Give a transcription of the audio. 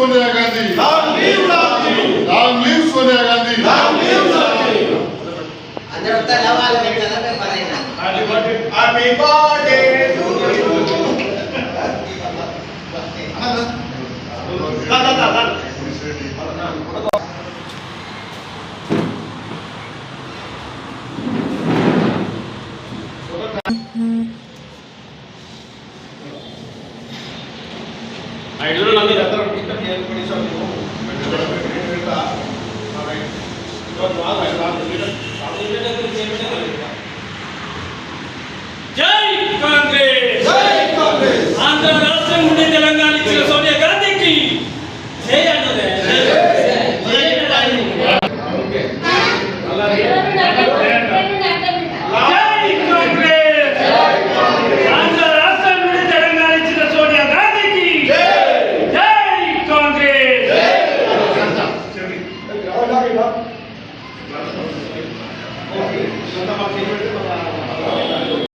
Sonia Gandhi long leave Sonia Gandhi ఐదు రోజులు అందరూ calculation you the development rate will be all right because now I have जय कांग्रेस जय कांग्रेस आंध्र राष्ट्र मुंडे Tamam, geliyorum.